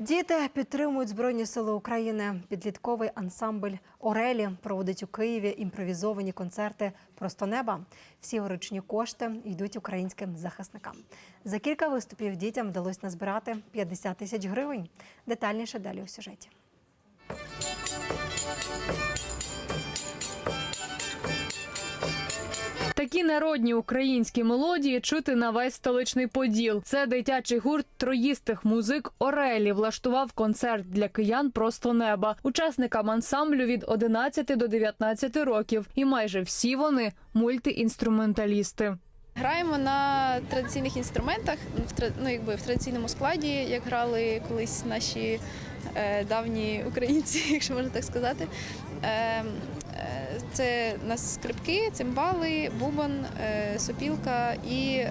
Діти підтримують Збройні Сили України. Підлітковий ансамбль Орелі проводить у Києві імпровізовані концерти Просто неба. Всі горичні кошти йдуть українським захисникам. За кілька виступів дітям вдалося назбирати 50 тисяч гривень. Детальніше далі у сюжеті. Такі народні українські мелодії чути на весь столичний поділ. Це дитячий гурт троїстих музик Орелі влаштував концерт для киян просто неба. Учасникам ансамблю від 11 до 19 років, і майже всі вони мультиінструменталісти. Граємо на традиційних інструментах, в ну, якби в традиційному складі, як грали колись наші е, давні українці, якщо можна так сказати. Е, е, це у нас скрипки, цимбали, бубон, сопілка і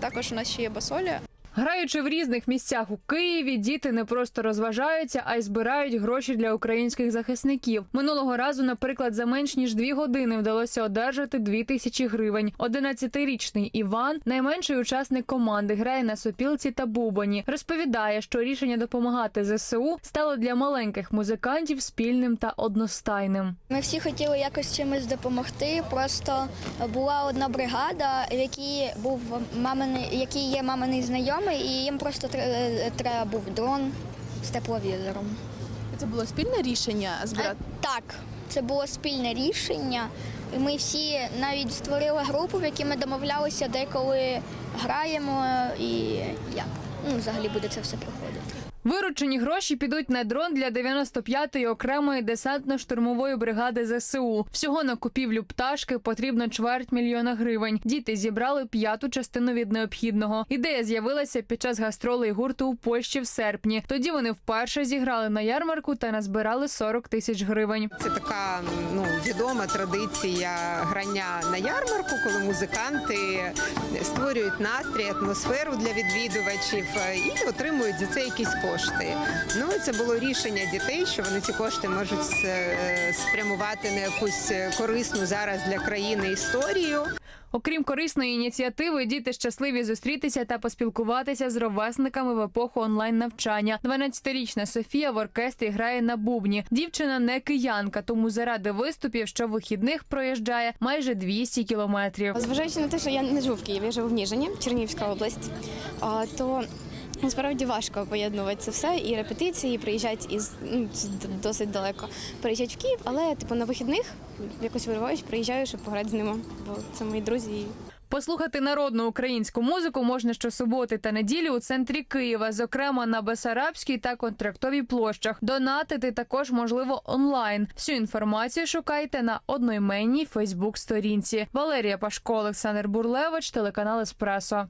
також у нас ще є басоля. Граючи в різних місцях у Києві, діти не просто розважаються, а й збирають гроші для українських захисників. Минулого разу, наприклад, за менш ніж дві години вдалося одержати дві тисячі гривень. 11-річний Іван, найменший учасник команди, грає на сопілці та бубоні. Розповідає, що рішення допомагати ЗСУ стало для маленьких музикантів спільним та одностайним. Ми всі хотіли якось чимось допомогти. Просто була одна бригада, в якій був маминий, який є маминий знайомий, і їм просто треба був дрон з тепловізором. Це було спільне рішення збирати? так, це було спільне рішення. І Ми всі навіть створили групу, в якій ми домовлялися, деколи граємо і як ну, взагалі буде це все проходити. Виручені гроші підуть на дрон для 95-ї окремої десантно-штурмової бригади ЗСУ. Всього на купівлю пташки потрібно чверть мільйона гривень. Діти зібрали п'яту частину від необхідного. Ідея з'явилася під час гастролей гурту у Польщі в серпні. Тоді вони вперше зіграли на ярмарку та назбирали 40 тисяч гривень. Це така ну відома традиція грання на ярмарку, коли музиканти створюють настрій, атмосферу для відвідувачів е, і отримують за це якісь кошти. Ну це було рішення дітей, що вони ці кошти можуть е, спрямувати на якусь корисну зараз для країни історію. Окрім корисної ініціативи, діти щасливі зустрітися та поспілкуватися з ровесниками в епоху онлайн навчання. 12-річна Софія в оркестрі грає на бубні. Дівчина не киянка, тому заради виступів що вихідних проїжджає майже 200 кілометрів. Зважаючи на те, що я не живу в Києві, я живу в Ніжині, Чернігівська область, то насправді важко поєднувати це все і репетиції, і приїжджати із ну, досить далеко. Приїжджати в Київ, але типу на вихідних якось вириваюсь, приїжджаю, щоб пограти з ними, бо це мої друзі. Послухати народну українську музику можна щосуботи та неділі у центрі Києва, зокрема на Бесарабській та контрактовій площах. Донатити також можливо онлайн. Всю інформацію шукайте на одноіменній Фейсбук сторінці. Валерія Пашко, Олександр Бурлевич, телеканал Еспресо.